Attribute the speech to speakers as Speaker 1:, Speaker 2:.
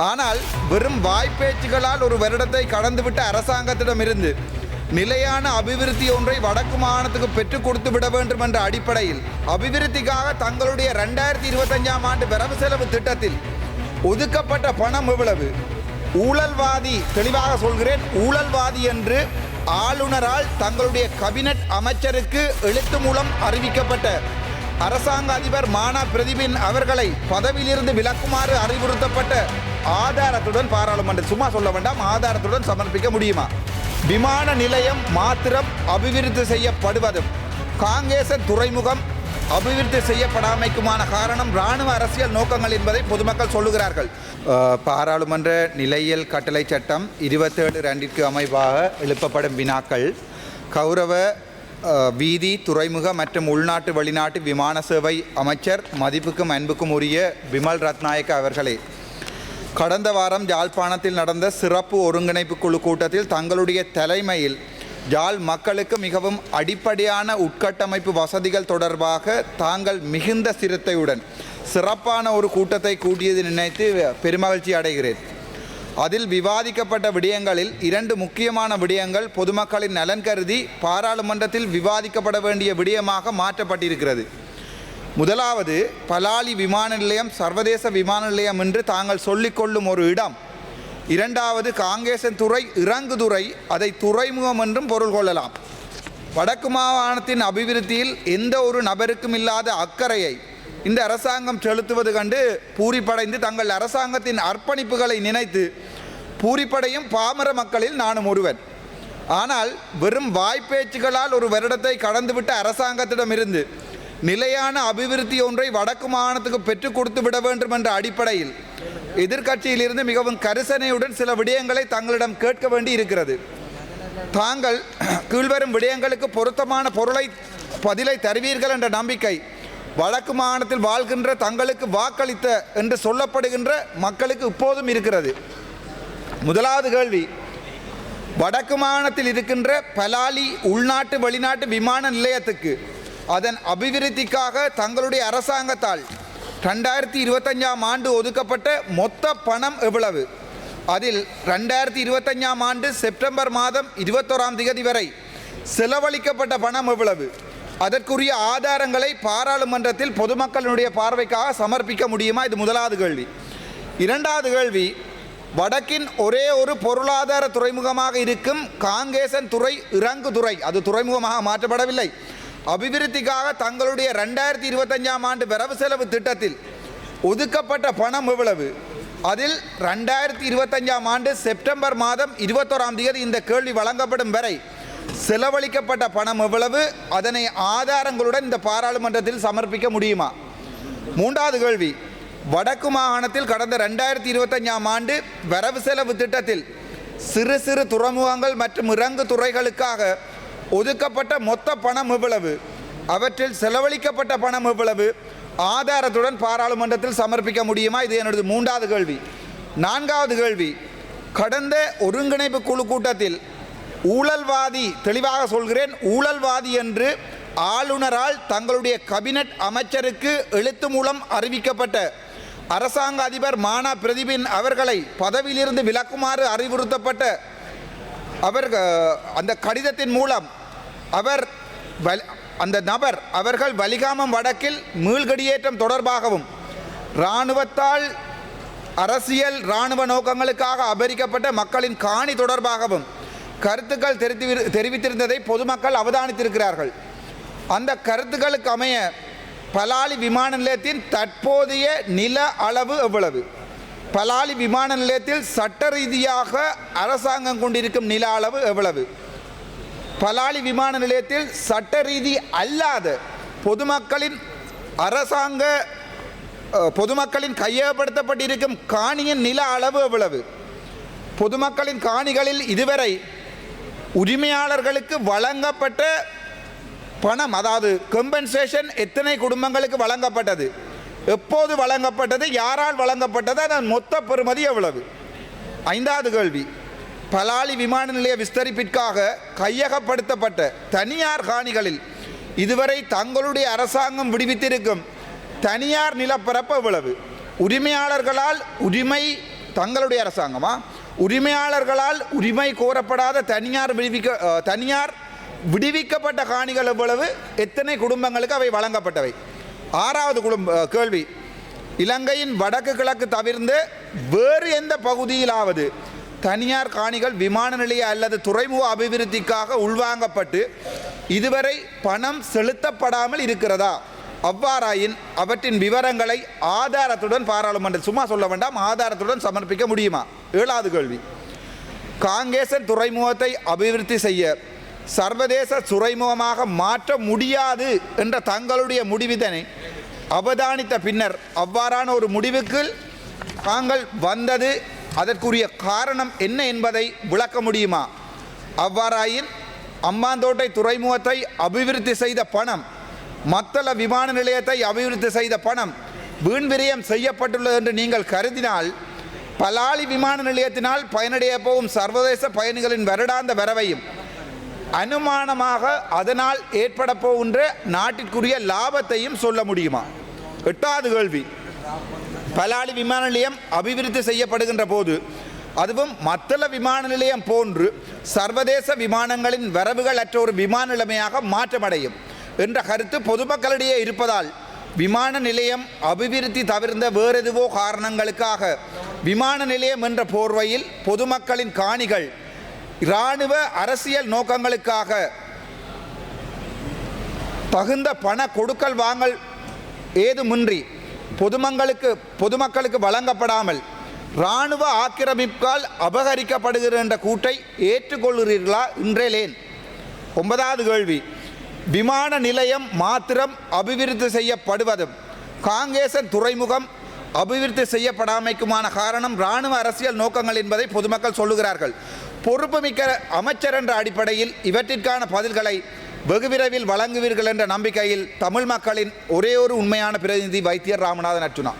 Speaker 1: ஆனால் வெறும் வாய்ப்பேச்சுகளால் ஒரு வருடத்தை கடந்துவிட்ட அரசாங்கத்திடமிருந்து நிலையான அபிவிருத்தி ஒன்றை வடக்கு மாகாணத்துக்கு பெற்றுக் கொடுத்து விட வேண்டும் என்ற அடிப்படையில் அபிவிருத்திக்காக தங்களுடைய ரெண்டாயிரத்தி இருபத்தஞ்சாம் ஆண்டு வரவு செலவு திட்டத்தில் ஒதுக்கப்பட்ட பணம் எவ்வளவு? ஊழல்வாதி தெளிவாக சொல்கிறேன் ஊழல்வாதி என்று ஆளுநரால் தங்களுடைய கபினட் அமைச்சருக்கு எழுத்து மூலம் அறிவிக்கப்பட்ட அரசாங்க அதிபர் மானா பிரதிபின் அவர்களை பதவியிலிருந்து விலக்குமாறு அறிவுறுத்தப்பட்ட ஆதாரத்துடன் பாராளுமன்ற சும்மா சொல்ல வேண்டாம் ஆதாரத்துடன் சமர்ப்பிக்க முடியுமா? விமான நிலையம் மாத்திரம் அபிவிருத்தி செய்யப்படுவதும் காங்கேசன் துறைமுகம் அபிவிருத்தி செய்யப்படாமைக்குமான காரணம் இராணுவ அரசியல் நோக்கங்கள் என்பதை பொதுமக்கள் சொல்லுகிறார்கள். பாராளுமன்ற நிலையியல் கட்டளை சட்டம் இருபத்தேழு ரெண்டிற்கு அமைவாக எழுப்பப்படும் வினாக்கள் கௌரவ வீதி துறைமுக மற்றும் உள்நாட்டு வெளிநாட்டு விமான சேவை அமைச்சர் மதிப்புக்கும் அன்புக்கும் உரிய விமல் ரத்நாயக்க அவர்களே. கடந்த வாரம் யாழ்ப்பாணத்தில் நடந்த சிறப்பு ஒருங்கிணைப்பு குழு கூட்டத்தில் தங்களுடைய தலைமையில் யாழ் மக்களுக்கு மிகவும் அடிப்படையான உட்கட்டமைப்பு வசதிகள் தொடர்பாக தாங்கள் மிகுந்த சிரத்தையுடன் சிறப்பான ஒரு கூட்டத்தை கூட்டியது நினைத்து பெருமகிழ்ச்சி அடைகிறேன். அதில் விவாதிக்கப்பட்ட விடயங்களில் இரண்டு முக்கியமான விடயங்கள் பொதுமக்களின் நலன் கருதி பாராளுமன்றத்தில் விவாதிக்கப்பட வேண்டிய விடயமாக மாற்றப்பட்டிருக்கிறது. முதலாவது பலாலி விமான நிலையம் சர்வதேச விமான நிலையம் என்று தாங்கள் சொல்லிக்கொள்ளும் ஒரு இடம். இரண்டாவது காங்கேசன் துறை இறங்குதுறை அதை துறைமுகம் என்றும் பொருள் கொள்ளலாம். வடக்கு மாகாணத்தின் அபிவிருத்தியில் எந்த ஒரு நபருக்கும் இல்லாத அக்கறையை இந்த அரசாங்கம் செலுத்துவது கண்டு பூரிப்படைந்து தங்கள் அரசாங்கத்தின் அர்ப்பணிப்புகளை நினைத்து பூரிப்படையும் பாமர மக்களில் நானும் ஒருவன். ஆனால் வெறும் வாய்ப்பேச்சுகளால் ஒரு வருடத்தை கடந்துவிட்ட அரசாங்கத்திடமிருந்து நிலையான அபிவிருத்தி ஒன்றை வடக்கு மாகாணத்துக்கு பெற்றுக் கொடுத்து விட வேண்டும் என்ற அடிப்படையில் எதிர்க்கட்சியிலிருந்து மிகவும் கரிசனையுடன் சில விடயங்களை தங்களிடம் கேட்க வேண்டி இருக்கிறது. தாங்கள் கீழ்வரும் விடயங்களுக்கு பொருத்தமான பொருளை பதிலை தருவீர்கள் என்ற நம்பிக்கை வடக்கு மாகாணத்தில் வாழ்கின்ற தங்களுக்கு வாக்களித்த என்று சொல்லப்படுகின்ற மக்களுக்கு இப்போதும் இருக்கிறது. முதலாவது கேள்வி வடக்கு மாகாணத்தில் இருக்கின்ற பலாலி உள்நாட்டு வெளிநாட்டு விமான நிலையத்துக்கு அதன் அபிவிருத்திக்காக தங்களுடைய அரசாங்கத்தால் ரெண்டாயிரத்தி இருபத்தஞ்சாம் ஆண்டு ஒதுக்கப்பட்ட மொத்த பணம் எவ்வளவு? அதில் ரெண்டாயிரத்தி இருபத்தஞ்சாம் ஆண்டு செப்டம்பர் மாதம் இருபத்தோராம் திகதி வரை செலவழிக்கப்பட்ட பணம் எவ்வளவு? அதற்குரிய ஆதாரங்களை பாராளுமன்றத்தில் பொதுமக்களுடைய பார்வைக்காக சமர்ப்பிக்க முடியுமா? இது முதலாவது கேள்வி. இரண்டாவது கேள்வி வடக்கின் ஒரே ஒரு பொருளாதார துறைமுகமாக இருக்கும் காங்கேசன் துறை இறங்கு துறை அது துறைமுகமாக மாற்றப்படவில்லை. அபிவிருத்திக்காக தங்களுடைய ரெண்டாயிரத்தி இருபத்தஞ்சாம் ஆண்டு வரவு செலவு திட்டத்தில் ஒதுக்கப்பட்ட பணம் எவ்வளவு? அதில் ரெண்டாயிரத்தி இருபத்தஞ்சாம் ஆண்டு செப்டம்பர் மாதம் இருபத்தோராம் தேதி இந்த கேள்வி வழங்கப்படும் வரை செலவழிக்கப்பட்ட பணம் எவ்வளவு? அதனை ஆதாரங்களுடன் இந்த பாராளுமன்றத்தில் சமர்ப்பிக்க முடியுமா? மூன்றாவது கேள்வி. வடக்கு மாகாணத்தில் கடந்த ரெண்டாயிரத்தி இருபத்தஞ்சாம் ஆண்டு வரவு செலவு திட்டத்தில் சிறு சிறு துறைமுகங்கள் மற்றும் இறங்கு துறைகளுக்காக ஒதுக்கப்பட்ட மொத்த பணம் எவ்வளவு? அவற்றில் செலவழிக்கப்பட்ட பணம் எவ்வளவு? ஆதாரத்துடன் பாராளுமன்றத்தில் சமர்ப்பிக்க முடியுமா? இது எனது மூன்றாவது கேள்வி. நான்காவது கேள்வி. கடந்த ஒருங்கிணைப்பு குழு கூட்டத்தில் ஊழல்வாதி தெளிவாக சொல்கிறேன் ஊழல்வாதி என்று ஆளுநரால் தங்களுடைய கபினட் அமைச்சருக்கு எழுத்து மூலம் அறிவிக்கப்பட்ட அரசாங்க அதிபர் மானா பிரதிபின் அவர்களை பதவியிலிருந்து விலக்குமாறு அறிவுறுத்தப்பட்ட அவர் அந்த கடிதத்தின் மூலம் அவர் அந்த நபர் அவர்கள் வலிகாமம் வடக்கில் மீள்கடியேற்றம் தொடர்பாகவும் இராணுவத்தால் அரசியல் இராணுவ நோக்கங்களுக்காக அபரிக்கப்பட்ட மக்களின் காணி தொடர்பாகவும் கருத்துக்கள் தெரிவித்து தெரிவித்திருந்ததை பொதுமக்கள் அவதானித்திருக்கிறார்கள். அந்த கருத்துக்களுக்கு அமைய பலாலி விமான நிலையத்தின் தற்போதைய நில அளவு எவ்வளவு? பலாலி விமான நிலையத்தில் சட்ட ரீதியாக அரசாங்கம் கொண்டிருக்கும் நில அளவு எவ்வளவு? பலாலி விமான நிலையத்தில் சட்ட ரீதி அல்லாத பொதுமக்களின் அரசாங்க பொதுமக்களின் கையகப்படுத்தப்பட்டிருக்கும் காணியின் நில அளவு எவ்வளவு? பொதுமக்களின் காணிகளில் இதுவரை உரிமையாளர்களுக்கு வழங்கப்பட்ட பணம் அதாவது கம்பன்சேஷன் எத்தனை குடும்பங்களுக்கு வழங்கப்பட்டது? எப்போது வழங்கப்பட்டது? யாரால் வழங்கப்பட்டது? அதன் மொத்த பெறுமதி எவ்வளவு? ஐந்தாவது கேள்வி. பலாலி விமான நிலைய விஸ்தரிப்பிற்காக கையகப்படுத்தப்பட்ட தனியார் காணிகளில் இதுவரை தங்களுடைய அரசாங்கம் விடுவித்திருக்கும் தனியார் நிலப்பரப்பு எவ்வளவு? உரிமையாளர்களால் உரிமை தங்களுடைய அரசாங்கமா? உரிமையாளர்களால் உரிமை கோரப்படாத தனியார் விடுவிக்க தனியார் விடுவிக்கப்பட்ட காணிகள் எவ்வளவு? எத்தனை குடும்பங்களுக்கு அவை வழங்கப்பட்டவை? ஆறாவது குடும்ப கேள்வி. இலங்கையின் வடக்கு கிழக்கு தவிர்ந்து வேறு எந்த பகுதியிலாவது தனியார் காணிகள் விமான நிலைய அல்லது துறைமுக அபிவிருத்திக்காக உள்வாங்கப்பட்டு இதுவரை பணம் செலுத்தப்படாமல் இருக்கிறதா? அவ்வாறாயின் அவற்றின் விவரங்களை ஆதாரத்துடன் பாராளுமன்ற சும்மா சொல்ல வேண்டாம் ஆதாரத்துடன் சமர்ப்பிக்க முடியுமா? ஏழாவது கேள்வி. காங்கேசன் துறைமுகத்தை அபிவிருத்தி செய்ய சர்வதேச துறைமுகமாக மாற்ற முடியாது என்ற தங்களுடைய முடிவிதனை அவதானித்த பின்னர் அவ்வாறான ஒரு முடிவுக்கு தாங்கள் வந்தது அதற்குரிய காரணம் என்ன என்பதை விளக்க முடியுமா? அவ்வாறாயின் அம்மாந்தோட்டை துறைமுகத்தை அபிவிருத்தி செய்த பணம் மத்தள விமான நிலையத்தை அபிவிருத்தி செய்த பணம் வீண் விரயம் செய்யப்பட்டுள்ளது என்று நீங்கள் கருதினால் பலாலி விமான நிலையத்தினால் பயனடைய போகும் சர்வதேச பயணிகளின் வருடாந்த வரவையும் அனுமானமாக அதனால் ஏற்பட போகின்ற நாட்டிற்குரிய லாபத்தையும் சொல்ல முடியுமா? எட்டாவது கேள்வி. பலாலி விமான நிலையம் அபிவிருத்தி செய்யப்படுகின்ற போது அதுவும் மத்தள விமான நிலையம் போன்று சர்வதேச விமானங்களின் வரவுகள் அற்ற ஒரு விமான நிலைமையாக மாற்றமடையும். என்ற கருத்து பொதுமக்களிடையே இருப்பதால் விமான நிலையம் அபிவிருத்தி தவிர்ந்த வேறெதுவோ காரணங்களுக்காக விமான நிலையம் என்ற போர்வையில் பொதுமக்களின் காணிகள் இராணுவ அரசியல் நோக்கங்களுக்காக தகுந்த பண கொடுக்கல் வாங்கல் ஏதுமின்றி பொதுமக்களுக்கு பொதுமக்களுக்கு வழங்கப்படாமல் இராணுவ ஆக்கிரமிப்பால் அபகரிக்கப்படுகிற என்ற கூட்டை ஏற்றுக்கொள்கிறீர்களா? இன்றேலேன் ஒன்பதாவது கேள்வி. விமான நிலையம் மாத்திரம் அபிவிருத்தி செய்யப்படுவதும் காங்கேசன் துறைமுகம் அபிவிருத்தி செய்யப்படாமைக்குமான காரணம் இராணுவ அரசியல் நோக்கங்கள் என்பதை பொதுமக்கள் சொல்லுகிறார்கள். பொறுப்புமிக்க அமைச்சர் என்ற அடிப்படையில் இவற்றிற்கான பதில்களை வெகு விரைவில் வழங்குவீர்கள் என்ற நம்பிக்கையில் தமிழ் மக்களின் ஒரே ஒரு உண்மையான பிரதிநிதி வைத்தியர் ராமநாதன் அர்ஜுனா.